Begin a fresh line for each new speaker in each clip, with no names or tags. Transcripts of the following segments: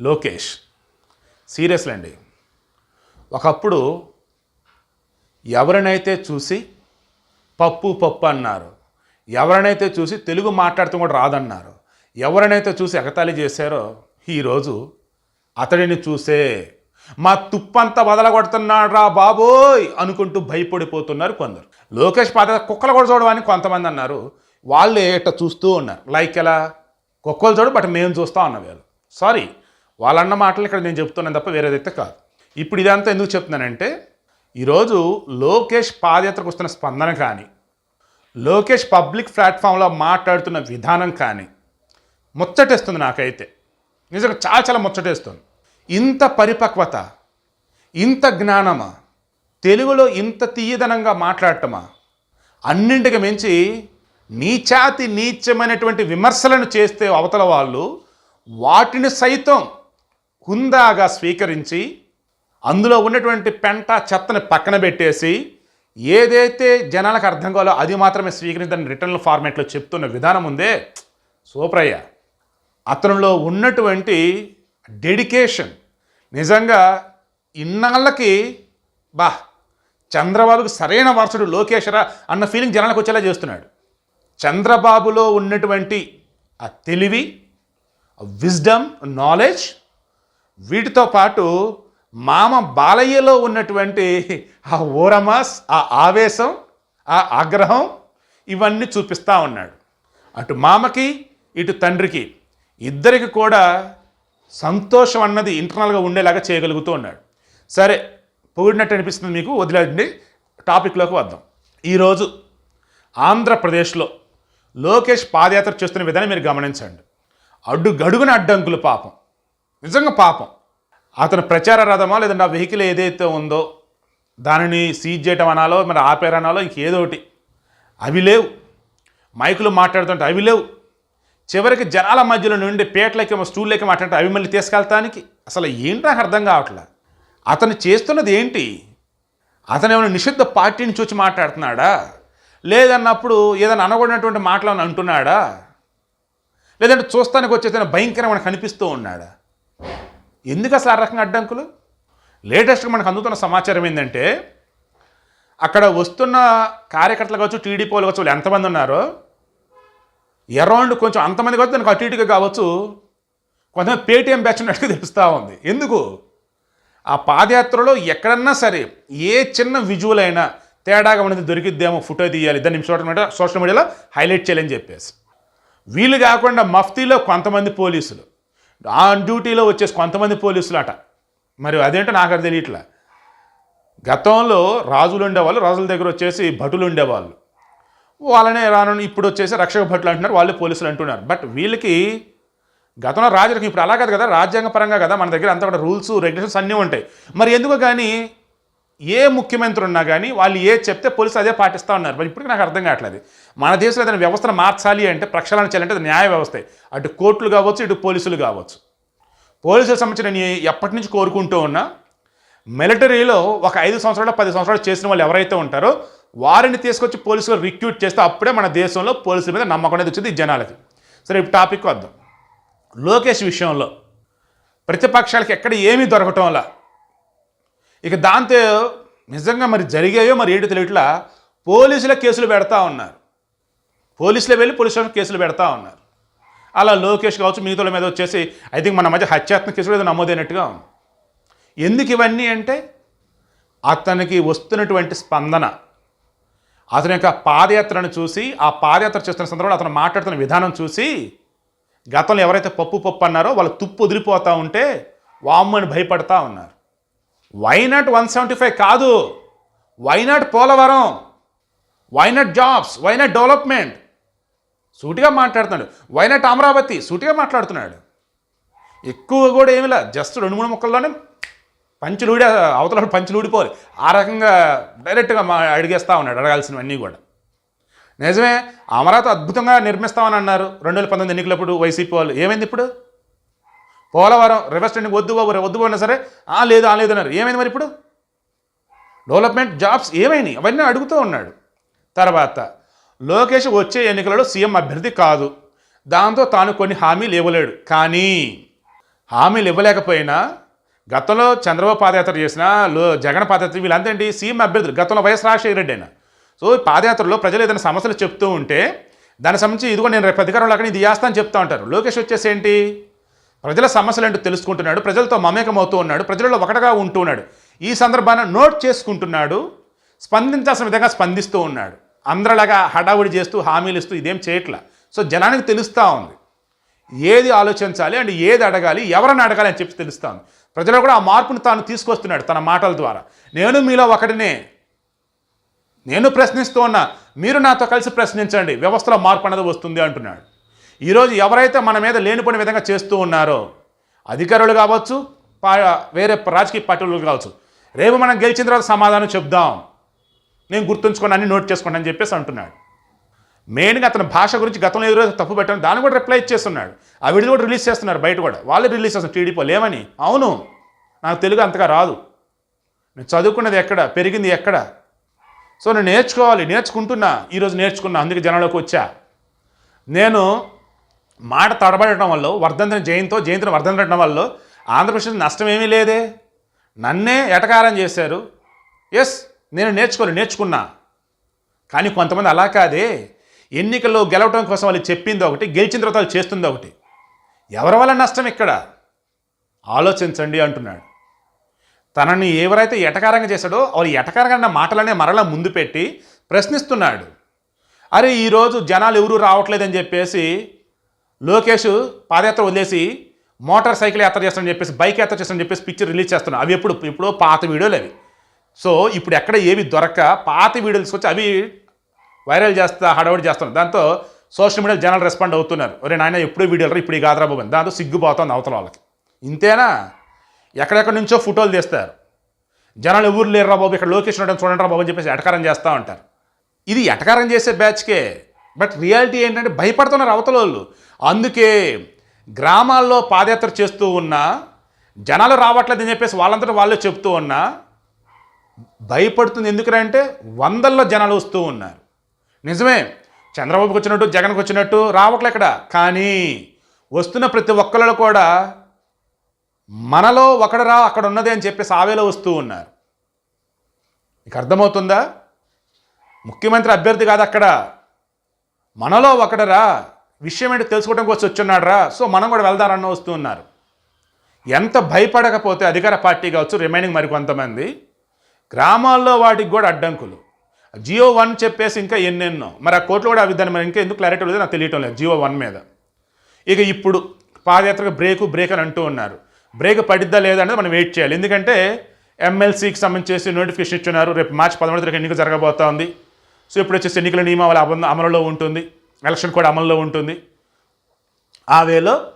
Lokesh. Seriously అండి ఒకప్పుడు ఎవరినైతే చూసి పప్పు పప్పు అన్నారు ఎవరినైతే చూసి తెలుగు మాట్లాడుతూ కూడా రాదన్నారు ఎవరినైతే చూసి ఎగతాళి చేశారో ఈరోజు అతడిని చూసే మా తుప్పంతా వదలగొడుతున్నాడు రా బాబోయ్ అనుకుంటూ భయపడిపోతున్నారు కొందరు. లోకేష్ పాత కుక్కలు కూడా చూడవని కొంతమంది అన్నారు వాళ్ళే ఇట్ట చూస్తూ ఉన్నారు. లైక్ ఎలా? కుక్కలు చూడు బట్ మేము చూస్తాం అన్న వీళ్ళు. సారీ. వాళ్ళన్న మాటలు ఇక్కడ నేను చెప్తున్నాను తప్ప వేరేదైతే కాదు. ఇప్పుడు ఇదంతా ఎందుకు చెప్తున్నానంటే ఈరోజు లోకేష్ పాదయాత్రకు వస్తున్న స్పందన కానీ లోకేష్ పబ్లిక్ ప్లాట్ఫామ్లో మాట్లాడుతున్న విధానం కానీ ముచ్చటేస్తుంది నాకైతే. నిజంగా చాలా చాలా ముచ్చటేస్తుంది. ఇంత పరిపక్వత ఇంత జ్ఞానమా తెలుగులో ఇంత తీయదనంగా మాట్లాడటమా అన్నింటికి మించి నీచాతి నీచమైనటువంటి విమర్శలను చేస్తే అవతల వాళ్ళు వాటిని సైతం హుందాగా స్వీకరించి అందులో ఉన్నటువంటి పెంట చెత్తని పక్కన పెట్టేసి ఏదైతే జనాలకు అర్థం కావాలో అది మాత్రమే స్వీకరించని రిటర్న్ ఫార్మేట్లో చెప్తున్న విధానం ఉందే సూప్రయ్య అతనిలో ఉన్నటువంటి డెడికేషన్. నిజంగా ఇన్నాళ్ళకి బా చంద్రబాబుకి సరైన వారసుడు లోకేశ్వర అన్న ఫీలింగ్ జనాలకు వచ్చేలా చేస్తున్నాడు. చంద్రబాబులో ఉన్నటువంటి ఆ తెలివి విజ్డమ్ నాలెడ్జ్ వీటితో పాటు మామ బాలయ్యలో ఉన్నటువంటి ఆ ఓరమాస్ ఆ ఆవేశం ఆ ఆగ్రహం ఇవన్నీ చూపిస్తూ ఉన్నాడు. అటు మామకి ఇటు తండ్రికి. ఇద్దరికి కూడా సంతోషం అన్నది ఇంటర్నల్గా ఉండేలాగా చేయగలుగుతూ ఉన్నాడు. సరే పొగిడినట్టు అనిపిస్తుంది మీకు? వదిలేండి టాపిక్లోకి వద్దాం. ఈరోజు ఆంధ్రప్రదేశ్లో లోకేష్ పాదయాత్ర చేస్తున్న విధానం మీరు గమనించండి. అడ్డు గడుగున అడ్డంకులు పాపం. నిజంగా పాపం. అతను ప్రచార రథమా లేదంటే ఆ వెహికల్ ఏదైతే ఉందో దానిని సీజ్ చేయటం అనాలో మరి ఆపేరనాలో ఇంకేదోటి అవి లేవు. మైకులు మాట్లాడుతుంటే అవి లేవు. చివరికి జనాల మధ్యలో నుండి పేటలకి స్టూళ్ళకి మాట్లాడితే అవి మళ్ళీ తీసుకెళ్తానికి అసలు ఏంటి నాకు అర్థం కావట్లే? అతను చేస్తున్నది ఏంటి? అతను ఏమైనా నిషిద్ధ పార్టీని చూసి మాట్లాడుతున్నాడా? లేదన్నప్పుడు ఏదైనా అనకూడనటువంటి మాటలు ఏమైనా అంటున్నాడా? లేదంటే చూస్తానికి వచ్చేసిన భయంకరమైన కనిపిస్తూ ఉన్నాడా? ఎందుకు అసలు ఆ రకంగా అడ్డంకులు? లేటెస్ట్గా మనకు అందుతున్న సమాచారం ఏంటంటే అక్కడ వస్తున్న కార్యకర్తలు కావచ్చు టీడీపీ వాళ్ళు కావచ్చు వాళ్ళు ఎంతమంది ఉన్నారో అరౌండ్ కొంచెం అంతమంది కావచ్చు దానికి అటు ఇటుగా కావచ్చు కొంతమంది పేటీఎం బ్యాచ్ ఉన్నట్టుగా తెలుస్తూ ఉంది. ఎందుకు? ఆ పాదయాత్రలో ఎక్కడన్నా సరే ఏ చిన్న విజువల్ అయినా తేడాగా ఉన్నది దొరికిద్దేమో ఫోటో తీయాలి దాన్ని సోషల్ మీడియా సోషల్ మీడియాలో హైలైట్ చేయాలని చెప్పేసి. వీళ్ళు కాకుండా మఫ్తీలో కొంతమంది పోలీసులు ఆన్ డ్యూటీలో వచ్చేసి కొంతమంది పోలీసులు అట మరి అదేంటో నాకు అది తెలియట్లే. గతంలో రాజులు ఉండేవాళ్ళు రాజుల దగ్గర వచ్చేసి భటులు ఉండేవాళ్ళు. వాళ్ళనే రాను ఇప్పుడు వచ్చేసి రక్షక భటులు అంటున్నారు వాళ్ళే పోలీసులు అంటున్నారు. బట్ వీళ్ళకి గతంలో రాజులకు ఇప్పుడు అలా కాదు కదా రాజ్యాంగ పరంగా కదా మన దగ్గర అంతా కూడా రూల్స్ రెగ్యులేషన్స్ అన్నీ ఉంటాయి. మరి ఎందుకు కానీ ఏ ముఖ్యమంత్రి ఉన్నా కానీ వాళ్ళు ఏ చెప్తే పోలీసులు అదే పాటిస్తూ ఉన్నారు. మరి ఇప్పటికీ నాకు అర్థం కావట్లేదు. మన దేశంలో ఏదైనా వ్యవస్థను మార్చాలి అంటే ప్రక్షాళన చేయాలంటే అది న్యాయ వ్యవస్థ. అటు కోర్టులు కావచ్చు ఇటు పోలీసులు కావచ్చు. పోలీసులకు సంబంధించిన నేను ఎప్పటి నుంచి కోరుకుంటూ ఉన్నా మిలిటరీలో ఒక ఐదు సంవత్సరాలు పది సంవత్సరాలు చేసిన వాళ్ళు ఎవరైతే ఉంటారో వారిని తీసుకొచ్చి పోలీసులు రిక్రూట్ చేస్తే అప్పుడే మన దేశంలో పోలీసుల మీద నమ్మకం అనేది వచ్చింది జనాలకి. సరే ఇప్పుడు టాపిక్ వద్దాం. లోకేష్ విషయంలో ప్రతిపక్షాలకి ఎక్కడ ఏమీ దొరకటంలా ఇక దాంతో నిజంగా మరి జరిగాయో మరి ఏంటో తెలియట్లా పోలీసుల కేసులు పెడతా ఉన్నారు. పోలీసులు వెళ్ళి పోలీస్ స్టేషన్ కేసులు పెడతా ఉన్నారు. అలా లోకేష్ కావచ్చు మిగతా మీద వచ్చేసి ఐ థింక్ మన మధ్య హత్యాత్మక కేసులు ఏదో నమోదైనట్టుగా ఉంది. ఎందుకు ఇవన్నీ అంటే అతనికి వస్తున్నటువంటి స్పందన అతని యొక్క పాదయాత్రను చూసి ఆ పాదయాత్ర చేస్తున్న సందర్భంలో అతను మాట్లాడుతున్న విధానం చూసి గతంలో ఎవరైతే పప్పు పప్పు అన్నారో వాళ్ళు తుప్పు వదిలిపోతూ ఉంటే వామ్మని భయపడతా ఉన్నారు. Why not one seventy five కాదు. Why not Polavaram? Why not jobs why not development సూటిగా మాట్లాడుతున్నాడు. Why not Amaravati? సూటిగా మాట్లాడుతున్నాడు. ఎక్కువ కూడా ఏమిలా జస్ట్ రెండు మూడు ముక్కల్లోనే పంచులుడి అవతల పంచులుడిపోవాలి ఆ రకంగా డైరెక్ట్గా మా అడిగేస్తా ఉన్నాడు అడగాల్సినవన్నీ కూడా. నిజమే అమరావతి అద్భుతంగా నిర్మిస్తామని అన్నారు. రెండు వేల పంతొమ్మిది ఎన్నికలప్పుడు వైసీపీ వాళ్ళు. ఏమైంది ఇప్పుడు? పోలవరం రివర్స్ ట్రెండింగ్ వద్దు బాబు వద్దు పోయినా సరే ఆ లేదు ఆ లేదు అన్నారు. ఏమైంది మరి ఇప్పుడు? డెవలప్మెంట్ జాబ్స్ ఏమైనాయి? అవన్నీ అడుగుతూ ఉన్నాడు. తర్వాత లోకేష్ వచ్చే ఎన్నికలలో సీఎం అభ్యర్థి కాదు. దాంతో తాను కొన్ని హామీలు ఇవ్వలేడు. కానీ హామీలు ఇవ్వలేకపోయినా గతంలో చంద్రబాబు పాదయాత్ర చేసిన లో జగన్ పాదయాత్ర వీళ్ళంతేంటి సీఎం అభ్యర్థులు. గతంలో వైఎస్ రాజశేఖర రెడ్డి అయినా. సో పాదయాత్రలో ప్రజలు ఏదైనా సమస్యలు చెప్తూ ఉంటే దానికి సంబంధించి ఇదిగో నేను రేపు అధికారంలో అక్కడ ఇది చేస్తా అని చెప్తా ఉంటారు. లోకేష్ వచ్చేసి ఏంటి? ప్రజల సమస్యలు ఏంటో తెలుసుకుంటున్నాడు ప్రజలతో మమేకమవుతూ ఉన్నాడు ప్రజలలో ఒకటిగా ఉంటూ ఉన్నాడు. ఈ సందర్భాన్ని నోట్ చేసుకుంటున్నాడు స్పందించాల్సిన విధంగా స్పందిస్తూ ఉన్నాడు. అందరిలాగా హడావుడి చేస్తూ హామీలు ఇస్తూ ఇదేం చేయట్లా? సో జనానికి తెలుస్తూ ఉంది. ఏది ఆలోచించాలి అండ్ ఏది అడగాలి ఎవరని అడగాలి అని చెప్పి తెలుస్తాను ప్రజలు కూడా ఆ మార్పును తాను తీసుకొస్తున్నాడు తన మాటల ద్వారా. నేను మీలో ఒకటినే. నేను ప్రశ్నిస్తూ ఉన్నా మీరు నాతో కలిసి ప్రశ్నించండి వ్యవస్థలో మార్పు అనేది వస్తుంది అంటున్నాడు. ఈరోజు ఎవరైతే మన మీద లేనిపోయిన విధంగా చేస్తూ ఉన్నారో అధికారులు కావచ్చు పా వేరే రాజకీయ పార్టీలు కావచ్చు రేపు మనం గెలిచిన తర్వాత సమాధానం చెప్దాం. నేను గుర్తుంచుకొని అన్ని నోట్ చేసుకోండి అని చెప్పేసి అంటున్నాడు. మెయిన్గా అతని భాష గురించి గతంలో ఎదురు తప్పు పెట్టాను దాన్ని కూడా రిప్లై ఇచ్చేస్తున్నాడు. ఆ వీడియో కూడా రిలీజ్ చేస్తున్నారు బయట కూడా. వాళ్ళే రిలీజ్ చేస్తున్నారు టీడీపీ లేమని అవును. నాకు తెలుగు అంతగా రాదు. నేను చదువుకున్నది ఎక్కడ? పెరిగింది ఎక్కడ? సో నేను నేర్చుకోవాలి. నేర్చుకుంటున్నా. ఈరోజు నేర్చుకున్నా. అందుకే జనంలోకి వచ్చా. నేను మాట తడబడటం వల్ల వర్ధంతిని జయంతో జయంతిని వర్ధంతడం వల్ల ఆంధ్రప్రదేశ్ నష్టం ఏమీ లేదే. నన్నే ఎటకారం చేశారు. ఎస్ నేను నేర్చుకోలే నేర్చుకున్నా. కానీ కొంతమంది అలా కాదే. ఎన్నికల్లో గెలవడం కోసం వాళ్ళు చెప్పింది ఒకటి గెలిచిన తర్వాత వాళ్ళు చేస్తుంది ఒకటి. ఎవరి వల్ల నష్టం ఇక్కడ? ఆలోచించండి అంటున్నాడు. తనని ఎవరైతే ఎటకారంగా చేశాడో వాళ్ళు ఎటకారంగా మాటలనే మరలా ముందు పెట్టి ప్రశ్నిస్తున్నాడు. అరే ఈరోజు జనాలు ఎవరూ రావట్లేదని చెప్పేసి లోకేష్ పాదయాత్ర వదిలేసి మోటార్ సైకిల్ యాత్ర చేస్తానని చెప్పేసి బైక్ యాత్ర చేస్తానని చెప్పేసి పిక్చర్ రిలీజ్ చేస్తున్నాను అవి ఎప్పుడు ఇప్పుడు పాత వీడియోలు అవి. సో ఇప్పుడు ఎక్కడ ఏవి దొరక్క పాత వీడియోలు తీసుకొచ్చి అవి వైరల్ చేస్తా హడవడి చేస్తున్నారు దాంతో సోషల్ మీడియా జనాలు రెస్పాండ్ అవుతున్నారు. ఒరే నాయన ఎప్పుడూ వీడియోలు ఇప్పుడు ఈ గాదరా బాబు అని. దాంతో సిగ్గుపోతుంది అవతల వాళ్ళకి. ఇంతేనా? ఎక్కడెక్కడి నుంచో ఫోటోలు తీస్తారు. జనాలు ఎవరు లేరురా బాబు ఇక్కడ లోకేష్ ఉండడం చూడండి రా బాబు అని చెప్పేసి ఎటకారం చేస్తూ ఉంటారు. ఇది ఎటకారం చేసే బ్యాచ్కే బట్ రియాలిటీ ఏంటంటే భయపడుతున్నారు అవతల వాళ్ళు. అందుకే గ్రామాల్లో పాదయాత్ర చేస్తూ ఉన్నా జనాలు రావట్లేదని చెప్పేసి వాళ్ళంతటా వాళ్ళే చెప్తూ ఉన్నా భయపడుతుంది ఎందుకంటే వందల్లో జనాలు వస్తూ ఉన్నారు. నిజమే చంద్రబాబుకి వచ్చినట్టు జగన్కి వచ్చినట్టు రావట్లే ఇక్కడ. కానీ వస్తున్న ప్రతి ఒక్కళ్ళు కూడా మనలో ఒకడరా అక్కడ ఉన్నది అని చెప్పేసి ఆవేలో వస్తూ ఉన్నారు. మీకు అర్థమవుతుందా? ముఖ్యమంత్రి అభ్యర్థి కాదు అక్కడ. మనలో ఒకడరా విషయం ఏంటి తెలుసుకోవడం కోసం వచ్చున్నాడరా. సో మనం కూడా వెళ్దారన్న వస్తూ ఉన్నారు. ఎంత భయపడకపోతే అధికార పార్టీ కావచ్చు రిమైనింగ్ మరికొంతమంది గ్రామాల్లో వాటికి కూడా అడ్డంకులు. జియో వన్ చెప్పేసి ఇంకా ఎన్నెన్నో. మరి ఆ కోర్టులో కూడా ఆ విధానం మరి ఇంకా ఎందుకు క్లారిటీ లేదు నాకు తెలియటం లేదు జియో వన్ మీద. ఇక ఇప్పుడు పాదయాత్రకు బ్రేకు బ్రేక్ అని అంటూ ఉన్నారు. బ్రేక్ పడిద్దా లేదా అనేది మనం వెయిట్ చేయాలి. ఎందుకంటే ఎమ్మెల్సీకి సంబంధించి నోటిఫికేషన్ ఇచ్చున్నారు. రేపు మార్చి పదమూడు తారీఖు ఎన్నిక జరగబోతోంది సో ఇప్పుడు వచ్చేసి ఎన్నికల నియమావళి అమలులో ఉంటుంది. ఎలక్షన్ కూడా అమల్లో ఉంటుంది. ఆ వేలో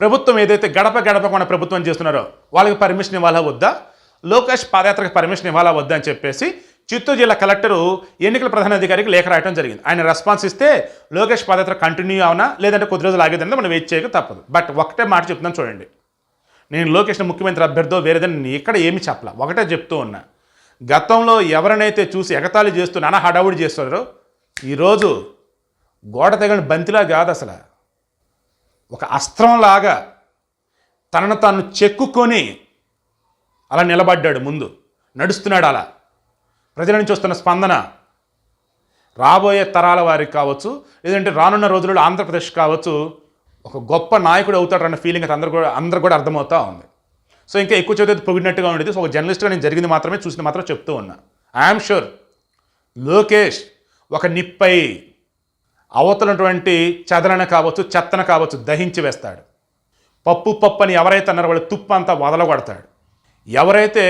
ప్రభుత్వం ఏదైతే గడప గడప ప్రభుత్వం చేస్తున్నారో వాళ్ళకి పర్మిషన్ ఇవ్వాలా వద్దా? లోకేష్ పాదయాత్రకు పర్మిషన్ ఇవ్వాలా వద్దా అని చెప్పేసి చిత్తూరు జిల్లా కలెక్టరు ఎన్నికల ప్రధాన అధికారికి లేఖ రాయడం జరిగింది. ఆయన రెస్పాన్స్ ఇస్తే లోకేష్ పాదయాత్ర కంటిన్యూ అవునా? లేదంటే కొద్ది రోజులు ఆగేదంటే మనం వెయిట్ చేయక తప్పదు. బట్ ఒకటే మాట చెప్తున్నాను చూడండి. నేను లోకేష్ని ముఖ్యమంత్రి అభ్యర్థో వేరేదని ఇక్కడ ఏమి చెప్పలా. ఒకటే చెప్తూ ఉన్నా. గతంలో ఎవరినైతే చూసి ఎగతాళి చేస్తూ నానా హడావుడి చేస్తున్నారో ఈరోజు గోడ తెగని బంతిలా కాదు అసలు. ఒక అస్త్రంలాగా తనను తాను చెక్కుకొని అలా నిలబడ్డాడు ముందు. నడుస్తున్నాడు అలా. ప్రజల నుంచి వస్తున్న స్పందన రాబోయే తరాల వారికి కావచ్చు లేదంటే రానున్న రోజుల్లో ఆంధ్రప్రదేశ్ కావచ్చు ఒక గొప్ప నాయకుడు అవుతాడన్న ఫీలింగ్ అయితే అందరూ కూడా అందరు కూడా అర్థమవుతా ఉంది. సో ఇంకా ఎక్కువ చదివితే పొగిడినట్టుగా ఉండేది. సో ఒక జర్నలిస్ట్గా నేను జరిగింది మాత్రమే చూసింది మాత్రం చెప్తూ ఉన్నా. ఐఎమ్ షూర్ లోకేష్ ఒక నిప్పై అవతలటువంటి చెదలన కావచ్చు చెత్తన కావచ్చు దహించి వేస్తాడు. పప్పు పప్పు అని ఎవరైతే అన్నారో వాళ్ళు తుప్పు అంతా వదలగొడతాడు. ఎవరైతే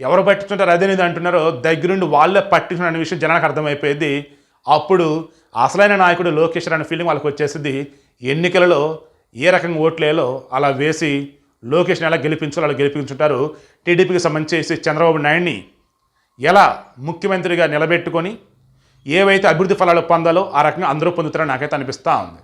ఎవరు పట్టించుంటారు అదేనిది అంటున్నారో దగ్గరుండి వాళ్ళే పట్టించున్న అనే విషయం జనానికి అర్థమైపోయింది. అప్పుడు అసలైన నాయకుడు లోకేష్ అనే ఫీలింగ్ వాళ్ళకి వచ్చేసింది ఎన్నికలలో ఏ రకంగా ఓట్లేలో అలా వేసి లోకేష్ని ఎలా గెలిపించాలో అలా గెలిపించుంటారు. టీడీపీకి సంబంధించి చంద్రబాబు నాయుడిని ఎలా ముఖ్యమంత్రిగా నిలబెట్టుకొని ఏవైతే అభివృద్ధి ఫలాలు పొందాలో ఆ రకంగా అందరూ పొందుతారో నాకైతే అనిపిస్తూ ఉంది.